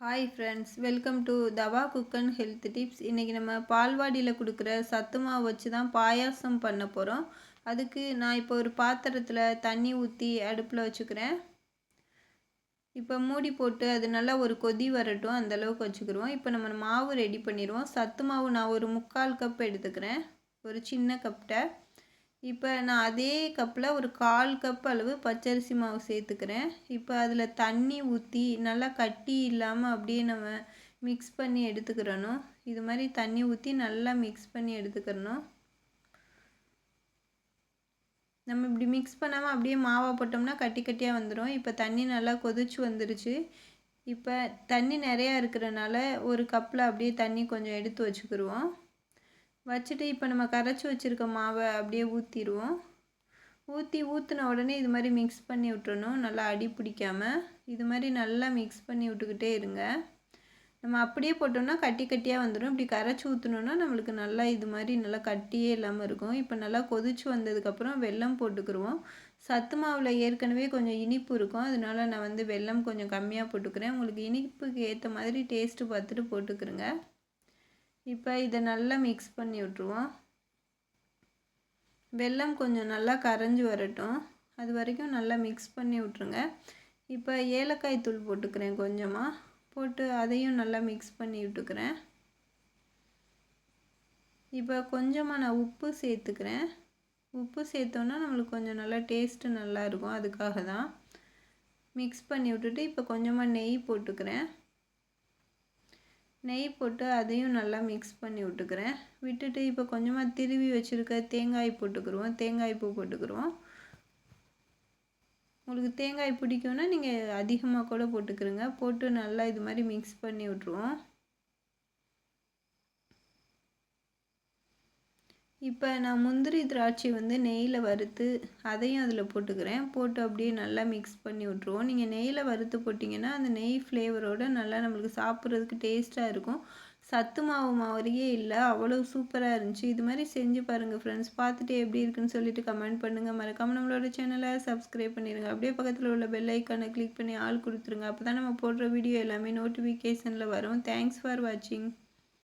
Hi friends welcome to Tawa cook and health tips இன்றைக்கி நம்ம பால்வாடியில் கொடுக்குற சத்து மாவு வச்சு தான் பாயாசம் பண்ண போகிறோம் அதுக்கு நான் இப்போ ஒரு பாத்திரத்தில் தண்ணி ஊற்றி அடுப்பில் வச்சுக்கிறேன். இப்போ மூடி போட்டு அது நல்லா ஒரு கொதி வரட்டும் அந்தளவுக்கு வச்சுக்கிடுவோம் இப்போ நம்ம மாவு ரெடி பண்ணிடுவோம் சத்து மாவு நான் ஒரு முக்கால் கப் எடுத்துக்கிறேன். ஒரு சின்ன கப்பிட்ட இப்போ நான் அதே கப்பில் ஒரு கால் கப் அளவு பச்சரிசி மாவு சேர்த்துக்கிறேன். இப்போ அதில் தண்ணி ஊற்றி நல்லா கட்டி இல்லாமல் அப்படியே நம்ம மிக்ஸ் பண்ணி எடுத்துக்கிறணும். இது மாதிரி தண்ணி ஊற்றி நல்லா மிக்ஸ் பண்ணி எடுத்துக்கிறணும். நம்ம இப்படி மிக்ஸ் பண்ணாமல் அப்படியே மாவாக போட்டோம்னா கட்டி கட்டியாக வந்துடும் இப்போ தண்ணி நல்லா கொதிச்சு வந்துருச்சு. இப்போ தண்ணி நிறையா இருக்கிறனால ஒரு கப்பில் அப்படியே தண்ணி கொஞ்சம் எடுத்து வச்சுக்கிடுவோம் வச்சுட்டு இப்போ நம்ம கரைச்சி வச்சுருக்க மாவை அப்படியே ஊற்றிடுவோம் ஊற்றி ஊற்றின உடனே இது மாதிரி மிக்ஸ் பண்ணி விட்டுறணும். நல்லா அடி பிடிக்காமல் இது மாதிரி நல்லா மிக்ஸ் பண்ணி விட்டுக்கிட்டே இருங்க. நம்ம அப்படியே போட்டோம்னா கட்டி கட்டியாக வந்துடும். இப்படி கரைச்சி ஊற்றணுன்னா நம்மளுக்கு நல்லா இது மாதிரி நல்லா கட்டியே இல்லாமல் இருக்கும். இப்போ நல்லா கொதிச்சு வந்ததுக்கப்புறம் வெல்லம் போட்டுக்கிடுவோம் சத்து மாவில் ஏற்கனவே கொஞ்சம் இனிப்பு இருக்கும். அதனால நான் வந்து வெல்லம் கொஞ்சம் கம்மியாக போட்டுக்கிறேன். உங்களுக்கு இனிப்புக்கு ஏற்ற மாதிரி டேஸ்ட்டு பார்த்துட்டு போட்டுக்கிறேங்க. இப்போ இதை நல்லா மிக்ஸ் பண்ணி விட்ருவோம் வெல்லம் கொஞ்சம் நல்லா கரைஞ்சி வரட்டும். அது வரைக்கும் நல்லா மிக்ஸ் பண்ணி விட்ருங்க இப்போ ஏலக்காய் தூள் போட்டுக்கிறேன் கொஞ்சமாக போட்டு அதையும் நல்லா மிக்ஸ் பண்ணி விட்டுக்கிறேன். இப்போ கொஞ்சமாக நான் உப்பு சேர்த்துக்கிறேன். உப்பு சேர்த்தோன்னா நம்மளுக்கு கொஞ்சம் நல்லா டேஸ்ட்டு நல்லா இருக்கும். அதுக்காக தான் மிக்ஸ் பண்ணி விட்டுட்டு இப்போ கொஞ்சமாக நெய் போட்டுக்கிறேன். நெய் போட்டு அதையும் நல்லா மிக்ஸ் பண்ணி விட்டுக்கிறேன். விட்டுட்டு இப்போ கொஞ்சமாக திருவி வச்சுருக்க தேங்காய் போட்டுக்கிடுவோம் தேங்காய் பூ போட்டுக்கிறோம் உங்களுக்கு தேங்காய் பிடிக்கும்னா நீங்கள் அதிகமாக கூட போட்டுக்கிறோங்க. போட்டு நல்லா இது மாதிரி மிக்ஸ் பண்ணி விட்ருவோம் இப்போ நான் முந்திரி திராட்சை வந்து நெய்யில் வறுத்து அதையும் அதில் போட்டுக்கிறேன். போட்டு அப்படியே நல்லா மிக்ஸ் பண்ணி விட்ருவோம் நீங்கள் நெய்யில் வறுத்து போட்டிங்கன்னா அந்த நெய் ஃப்ளேவரோடு நல்லா நம்மளுக்கு சாப்பிட்றதுக்கு டேஸ்ட்டாக இருக்கும். சத்து மாவு மாதிரியே இல்லை. அவ்வளோ சூப்பராக இருந்துச்சு. இது மாதிரி செஞ்சு பாருங்கள் ஃப்ரெண்ட்ஸ் பார்த்துட்டு எப்படி இருக்குன்னு சொல்லிட்டு கமெண்ட் பண்ணுங்கள் மறக்காமல் நம்மளோட சேனலை சப்ஸ்கிரைப் பண்ணிடுங்க அப்படியே பக்கத்தில் உள்ள பெல் ஐக்கானை கிளிக் பண்ணி ஆள் கொடுத்துருங்க. அப்போ தான் நம்ம போடுற வீடியோ எல்லாமே நோட்டிஃபிகேஷனில் வரும். தேங்க்ஸ் ஃபார் வாட்சிங்